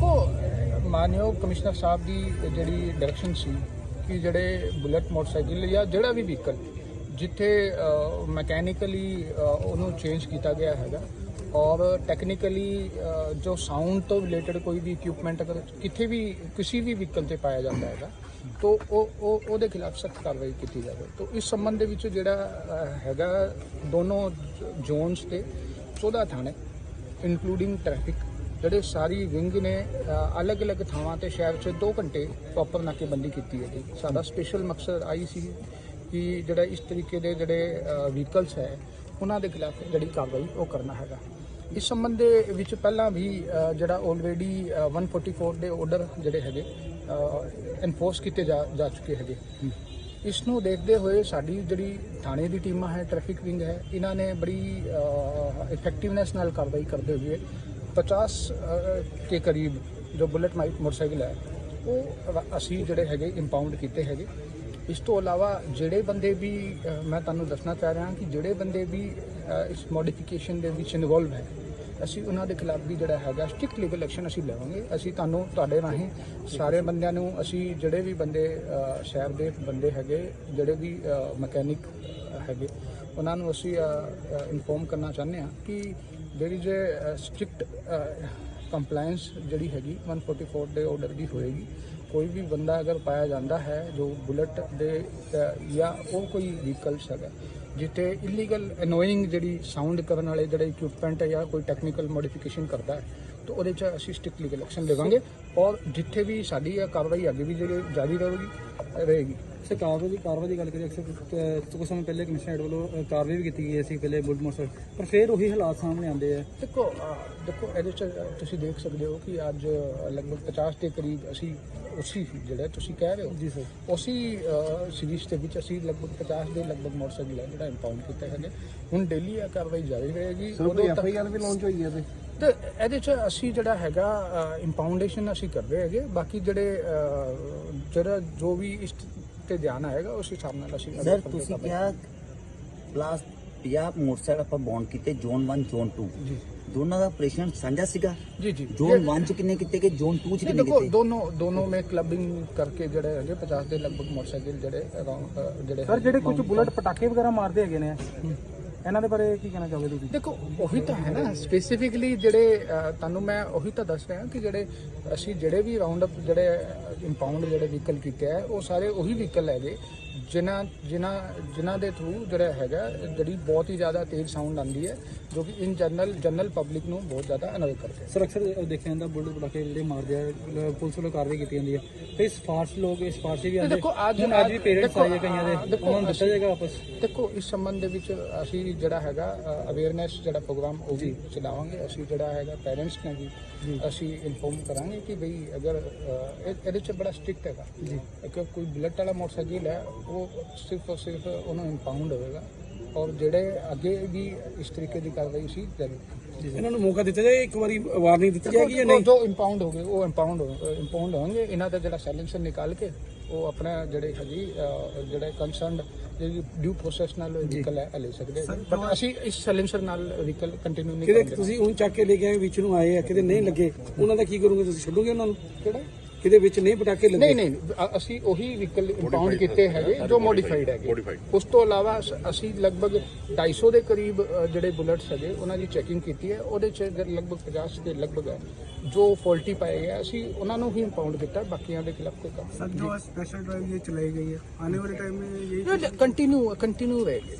ਦੇਖੋ, ਮਾਨਯੋਗ ਕਮਿਸ਼ਨਰ ਸਾਹਿਬ ਦੀ ਜਿਹੜੀ ਡਾਇਰੈਕਸ਼ਨ ਸੀ ਕਿ ਜਿਹੜੇ ਬੁਲਟ ਮੋਟਰਸਾਈਕਲ ਜਾਂ ਜਿਹੜਾ ਵੀ ਵਹੀਕਲ ਜਿੱਥੇ ਮੈਕੈਨੀਕਲੀ ਉਹਨੂੰ ਚੇਂਜ ਕੀਤਾ ਗਿਆ ਹੈਗਾ ਔਰ ਟੈਕਨੀਕਲੀ ਜੋ ਸਾਊਂਡ ਤੋਂ ਰਿਲੇਟਡ ਕੋਈ ਵੀ ਇਕਵਿਪਮੈਂਟ ਅਗਰ ਕਿਤੇ ਵੀ, ਕਿਸੇ ਵੀ ਵਹੀਕਲ ਤੇ ਪਾਇਆ ਜਾਂਦਾ ਹੈਗਾ, ਤੋ ਉਹ ਉਹ, ਉਹਦੇ ਖਿਲਾਫ ਸਖਤ ਕਾਰਵਾਈ ਕੀਤੀ ਜਾਵੇ। ਤੋ ਇਸ ਸੰਬੰਧ ਦੇ ਵਿੱਚ ਜਿਹੜਾ ਹੈਗਾ ਦੋਨੋਂ ਜ਼ੋਨਸ ਤੇ 14 ਥਾਣੇ ਇਨਕਲੂਡਿੰਗ ਟ੍ਰੈਫਿਕ ਜਿਹੜੇ ਸਾਰੀ ਵਿੰਗ ਨੇ ਅਲੱਗ-ਅਲੱਗ ਥਾਵਾਂ ਤੇ ਸ਼ਹਿਰ 'ਚ 2 ਘੰਟੇ ਪ੍ਰੋਪਰ ਨਾਕੇਬੰਦੀ ਕੀਤੀ ਹੈ ਜੀ। ਸਾਡਾ ਸਪੈਸ਼ਲ ਮਕਸਦ ਆਈ ਸੀ ਕਿ ਜਿਹੜਾ ਇਸ ਤਰੀਕੇ ਦੇ ਜਿਹੜੇ ਵਹੀਕਲਸ ਹੈ ਉਹਨਾਂ ਦੇ ਖਿਲਾਫ ਜਿਹੜੀ ਕਾਰਵਾਈ ਉਹ ਕਰਨਾ ਹੈਗਾ। ਇਸ ਸੰਬੰਧ ਦੇ ਵਿੱਚ ਪਹਿਲਾਂ ਵੀ ਅ, ਜਿਹੜਾ ਆਲਰੇਡੀ 144 ਦੇ ਆਰਡਰ ਜਿਹੜੇ ਹੈਗੇ ਐਨਫੋਰਸ ਕੀਤੇ ਜਾ ਜਾ ਚੁੱਕੇ ਹੈਗੇ। ਇਸ ਨੂੰ ਦੇਖਦੇ ਹੋਏ ਸਾਡੀ ਜਿਹੜੀ ਥਾਣੇ ਦੀ ਟੀਮਾਂ ਹੈ ਟ੍ਰੈਫਿਕ ਵਿੰਗ ਹੈ ਇਹਨਾਂ ਨੇ ਬੜੀ ਇਫੈਕਟਿਵਨੈਸ ਨਾਲ ਕਾਰਵਾਈ ਕਰਦੇ ਹੋਏ 50 ਅ, ਕੇ ਕਰੀਬ ਜੋ ਬੁਲਟ ਮਾਈਕ ਮੋਟਰਸਾਈਕਲ ਹੈ ਉਹ ਅਸੀਂ ਜਿਹੜੇ ਹੈਗੇ ਇੰਪਾਊਂਡ ਕੀਤੇ ਹੈਗੇ ਇਸ ਤੋਂ ਇਲਾਵਾ ਜਿਹੜੇ ਬੰਦੇ ਵੀ ਮੈਂ ਤੁਹਾਨੂੰ ਦੱਸਣਾ ਚਾਹ ਰਿਹਾ ਕਿ ਜਿਹੜੇ ਬੰਦੇ ਵੀ ਇਸ ਮੋਡੀਫਿਕੇਸ਼ਨ ਦੇ ਵਿੱਚ ਇਨਵੋਲਵ ਹੈ ਅਸੀਂ ਉਹਨਾਂ ਦੇ ਖਿਲਾਫ ਵੀ ਜਿਹੜਾ ਹੈਗਾ ਸਟ੍ਰਿਕਟ ਲੀਗਲ ਐਕਸ਼ਨ ਅਸੀਂ ਲਵਾਂਗੇ ਅਸੀਂ ਤੁਹਾਨੂੰ ਤੁਹਾਡੇ ਰਾਹੀਂ ਸਾਰੇ ਬੰਦਿਆਂ ਨੂੰ ਅਸੀਂ ਜਿਹੜੇ ਵੀ ਬੰਦੇ ਸ਼ਹਿਰ ਦੇ ਬੰਦੇ ਹੈਗੇ ਜਿਹੜੇ ਵੀ ਮਕੈਨਿਕ ਹੈਗੇ ਉਹਨਾਂ ਨੂੰ ਅਸੀਂ ਇਨਫੋਰਮ ਕਰਨਾ ਚਾਹੁੰਦੇ ਹਾਂ ਕਿ there is a strict compliance ਜਿਹੜੀ ਹੈਗੀ 144 ਦੇ ਆਰਡਰ ਦੀ ਹੋਏਗੀ। ਕੋਈ ਵੀ ਬੰਦਾ ਅਗਰ ਪਾਇਆ ਜਾਂਦਾ ਹੈ ਜੋ ਬੁਲਟ ਦੇ ਅ, ਜਾਂ ਉਹ ਕੋਈ ਵਹੀਕਲਸ ਹੈਗਾ ਜਿੱਥੇ ਇਲੀਗਲ ਅਨੋਇੰਗ ਜਿਹੜੀ ਸਾਊਂਡ ਕਰਨ ਵਾਲੇ ਜਿਹੜੇ ਇਕਵਿਪਮੈਂਟ ਹੈ ਜਾਂ ਕੋਈ ਟੈਕਨੀਕਲ ਮੋਡੀਫਿਕੇਸ਼ਨ ਕਰਦਾ ਹੈ ਤਾਂ ਉਹਦੇ 'ਚ ਅਸੀਂ ਸਟ੍ਰਿਕਟ ਲੀਗਲ ਐਕਸ਼ਨ ਲਵਾਂਗੇ ਔਰ ਜਿੱਥੇ ਵੀ ਸਾਡੀ ਇਹ ਕਾਰਵਾਈ ਅੱਗੇ ਵੀ ਜਿਹੜੀ ਜਾਰੀ ਰਹੇਗੀ ਰਹੇਗੀ। ਸੇ ਕਾਰਵਾਈ ਦੀ ਕਾਰਵਾਈ ਦੀ ਗੱਲ ਕਰੀਏ ਅਕਸਰ ਕੁਝ ਸਮੇਂ ਪਹਿਲੇ ਕਮਿਸ਼ਨਰ ਵੱਲੋਂ ਅ, ਕਾਰਵਾਈ ਵੀ ਕੀਤੀ ਗਈ ਸੀ ਪਹਿਲੇ ਬੁਲਟ ਮੋਟਰਸਾਈਕਲ ਪਰ ਫਿਰ ਉਹੀ ਹਾਲਾਤ ਸਾਹਮਣੇ ਆਉਂਦੇ ਆ। ਦੇਖੋ ਅਹ ਦੇਖੋ ਇਹਦੇ ਚ ਤੁਸੀਂ ਦੇਖ ਸਕਦੇ ਹੋ ਕਿ ਅੱਜ ਲਗਭਗ 50 ਦੇ ਕਰੀਬ ਅਸੀਂ ਉਸੇ ਜਿਹੜਾ ਤੁਸੀਂ ਕਹਿ ਰਹੇ ਹੋ ਜੀ ਸਰ। ਉਸੇ ਸੀਰੀਜ਼ ਦੇ ਵਿੱਚ ਅਸੀਂ ਲਗਭਗ 50 ਦੇ ਲਗਭਗ ਮੋਟਰਸਾਈਕਲ ਹੈ ਜਿਹੜਾ ਇੰਪਾਊਂਡ ਕੀਤਾ ਹੈਗੇ ਹੁਣ ਡੇਲੀ ਇਹ ਕਾਰਵਾਈ ਜਾਰੀ ਰਹੇਗੀ ਉਦੋਂ ਤੱਕ ਵੀ ਲਾਂਚ ਹੋਈ ਹੈ ਤੇ ਤੇ ਇਹਦੇ ਚ ਅਸੀਂ ਜਿਹੜਾ ਹੈਗਾ ਇੰਪਾਊਂਡੇਸ਼ਨ ਅਸੀਂ ਕਰਦੇ ਹੈਗੇ। ਬਾਕੀ ਜਿਹੜੇ ਅਹ, ਜਿਹੜਾ ਜੋ ਵੀ ਇਸ ਤੇ ਧਿਆਨ ਆਏਗਾ ਉਸ ਹਿਸਾਬ ਨਾਲ ਅਸੀਂ ਸਰ ਤੁਸੀਂ ਕਿਹਾ ਪਲਾਸ 50 ਮੋਟਰਸਾਈਕਲ ਆਪਾਂ ਬੌਂਡ ਕੀਤੇ ਜ਼ੋਨ 1 ਜ਼ੋਨ 2 ਜੀ। ਦੋਨਾਂ ਦਾ ਆਪਰੇਸ਼ਨ ਸਾਂਝਾ ਸੀਗਾ? ਜੀ ਜੀ। ਜ਼ੋਨ 1 ਚ ਕਿੰਨੇ ਕੀਤੇ ਗਏ ਜ਼ੋਨ 2 ਚ ਕਿੰਨੇ ਦੇਖੋ ਕੀਤੇ? ਦੋਨੋਂ ਦੋਨੋਂ ਮੇ ਕਲੱਬਿੰਗ ਕਰਕੇ ਜਿਹੜੇ ਹੈਗੇ 50 ਦੇ ਲਗਭਗ ਮੋਟਰਸਾਈਕਲ ਜਿਹੜੇ ਜਿਹੜੇ ਸਰ ਜਿਹੜੇ ਕੁਝ ਬੁਲਟ ਪਟਾਕੇ ਵਗੈਰਾ ਮਾਰਦੇ ਹੈਗੇ ਨੇ। ਇਹਨਾਂ ਦੇ ਬਾਰੇ ਕੀ ਕਹਿਣਾ ਚਾਹੋਗੇ ਤੁਸੀਂ? ਦੇਖੋ ਉਹੀ ਤਾਂ ਹੈ ਨਾ ਸਪੈਸੀਫਿਕਲੀ ਜਿਹੜੇ ਅ, ਤੁਹਾਨੂੰ ਮੈਂ ਉਹੀ ਤਾਂ ਦੱਸ ਰਿਹਾ ਕਿ ਜਿਹੜੇ ਅਸੀਂ ਜਿਹੜੇ ਵੀ ਰਾਉਂਡ ਅਪ ਜਿਹੜੇ ਇੰਪਾਊਂਡ ਜਿਹੜੇ ਵਹੀਕਲ ਕੀਤੇ ਆ ਉਹ ਸਾਰੇ ਉਹੀ ਵਹੀਕਲ ਹੈਗੇ। ਜਿਨ੍ਹਾਂ ਜਿਨ੍ਹਾਂ ਜਿਨ੍ਹਾਂ ਦੇ ਥਰੂ ਜਿਹੜਾ ਹੈਗਾ ਜਿਹੜੀ ਬਹੁਤ ਹੀ ਜ਼ਿਆਦਾ ਤੇਜ਼ ਸਾਊਂਡ ਆਉਂਦੀ ਹੈ ਜੋ ਕਿ ਇਨ ਜਨਰਲ ਜਨਰਲ ਪਬਲਿਕ ਨੂੰ ਬਹੁਤ ਜ਼ਿਆਦਾ ਅਨੋਏ ਕਰਦੇ ਸਰ ਅਕਸਰ ਦੇਖਿਆ ਜਾਂਦਾ ਬੁਲਟ ਪਟਾਕੇ ਜਿਹੜੇ ਮਾਰਦੇ ਆ ਪੁਲਿਸ ਵੱਲੋਂ ਕਾਰਵਾਈ ਕੀਤੀ ਜਾਂਦੀ ਹੈ। ਤੇ ਸਪਾਰਸ਼ ਲੋਕ ਇਸ ਸਪਾਰਸ਼ ਵੀ ਆਉਂਦੇ ਦੇਖੋ, ਅੱਜ- ਅੱਜ ਵੀ ਪੇਰੈਂਟਸ ਆਏ ਕਈਆਂ ਦੇ ਉਹਨਾਂ ਨੂੰ ਦਿੱਤਾ ਜਾਏਗਾ ਵਾਪਸ? ਦੇਖੋ ਇਸ ਸੰਬੰਧ ਦੇ ਵਿੱਚ ਅਸੀਂ ਜਿਹੜਾ ਹੈਗਾ ਅਵੇਅਰਨੈਸ ਜਿਹੜਾ ਪ੍ਰੋਗਰਾਮ ਉਹ ਵੀ ਚਲਾਵਾਂਗੇ। ਅਸੀਂ ਜਿਹੜਾ ਹੈਗਾ ਪੈਰੈਂਟਸ ਨੇ ਵੀ ਅਸੀਂ ਇਨਫੋਰਮ ਕਰਾਂਗੇ ਕਿ ਬਈ ਅਗਰ ਇਹਦੇ ਚ ਬੜਾ ਸਟ੍ਰਿਕਟ ਹੈਗਾ। ਜੀ। ਕੋਈ ਬੁਲਟ ਵਾਲਾ ਮੋਟਰਸਾਈਕਲ ਹੈ ਉਹ ਸਿਰਫ ਔਰ ਸਿਰਫ ਉਹਨੂੰ ਇੰਪਾਊਂਡ ਹੋਵੇਗਾ ਔਰ ਜਿਹੜੇ ਅੱਗੇ ਵੀ ਇਸ ਤਰੀਕੇ ਦੀ ਕਾਰਵਾਈ ਸੀ ਇਹਨਾਂ ਨੂੰ ਮੌਕਾ ਦਿੱਤਾ ਜਾਏ ਇੱਕ ਵਾਰੀ ਵਾਰਨਿੰਗ ਦਿੱਤੀ ਦੇਖੋ, ਜੋ ਇੰਪਾਊਂਡ ਹੋ ਗਏ ਉਹ ਇੰਪਾਊਂਡ ਇੰਪਾਊਂਡ ਹੋਣਗੇ। ਇਹਨਾਂ ਦਾ ਜਿਹੜਾ ਸੈਲੈਂਸਰ ਨਿਕਾਲ ਕੇ ਉਹ ਆਪਣਾ ਜਿਹੜੇ ਹੈਗੀ ਜਿਹੜੇ ਕੰਸਰਨਡ ਜਿਹੜੀ ਡਿਊ ਪ੍ਰੋਸੈਸ ਨਾਲ ਵਹੀਕਲ ਲੈ ਸਕਦੇ ਬਟ ਅਸੀਂ ਇਸ ਸੈਲੈਂਸਰ ਨਾਲ ਵਹੀਕਲ ਕੰਟੀਨਿਊ ਨਹੀਂ ਕਰਾਂਗੇ। ਤੁਸੀਂ ਹੁਣ ਚੱਕ ਕੇ ਲੈ ਕੇ ਆਏ ਵਿੱਚ ਨੂੰ ਆਏ ਆ ਕਿਤੇ ਨਹੀਂ ਲੱਗੇ ਉਹਨਾਂ ਦਾ ਕੀ ਕਰੋਗੇ ਤੁਸੀਂ ਛੱਡੋਗੇ ਉਹਨਾਂ ਨੂੰ? ਕਿਹੜਾ? ਕਿਤੇ ਵਿੱਚ ਨਹੀਂ ਪਟਾਕੇ ਲੱਗੇ ਨਹੀਂ ਨਹੀਂ ਅ- ਅਸੀਂ ਉਹੀ ਵਹੀਕਲ ਇੰਪਾਊਂਡ ਕੀਤੇ ਹੈਗੇ ਜੋ ਮੋਡੀਫਾਈਡ ਹੈਗੇ ਉਸ ਤੋਂ ਇਲਾਵਾ ਅਸ- ਅਸੀਂ ਲਗਭਗ 250 ਦੇ ਕਰੀਬ ਅ, ਜਿਹੜੇ ਬੁਲਟਸ ਹੈਗੇ ਉਹਨਾਂ ਦੀ ਚੈਕਿੰਗ ਕੀਤੀ ਹੈ ਉਹਦੇ ਚ ਅਗਰ ਲਗਭਗ 50 ਦੇ ਲਗਭਗ ਹੈ ਜੋ ਫਾਲਟੀ ਪਾਏ ਗਏ ਅਸੀਂ ਉਹਨਾਂ ਨੂੰ ਹੀ ਇੰਪਾਊਂਡ ਕੀਤਾ ਬਾਕੀਆਂ ਦੇ ਖਿਲਾਫ ਕੋਈ ਕੰਮ सर जो स्पेशल ड्राइव ये चलाई गई है आने वाले टाइम में यही ਕੰਟੀਨਿਊ ਕੰਟੀਨਿਊ ਰਹੇਗੀ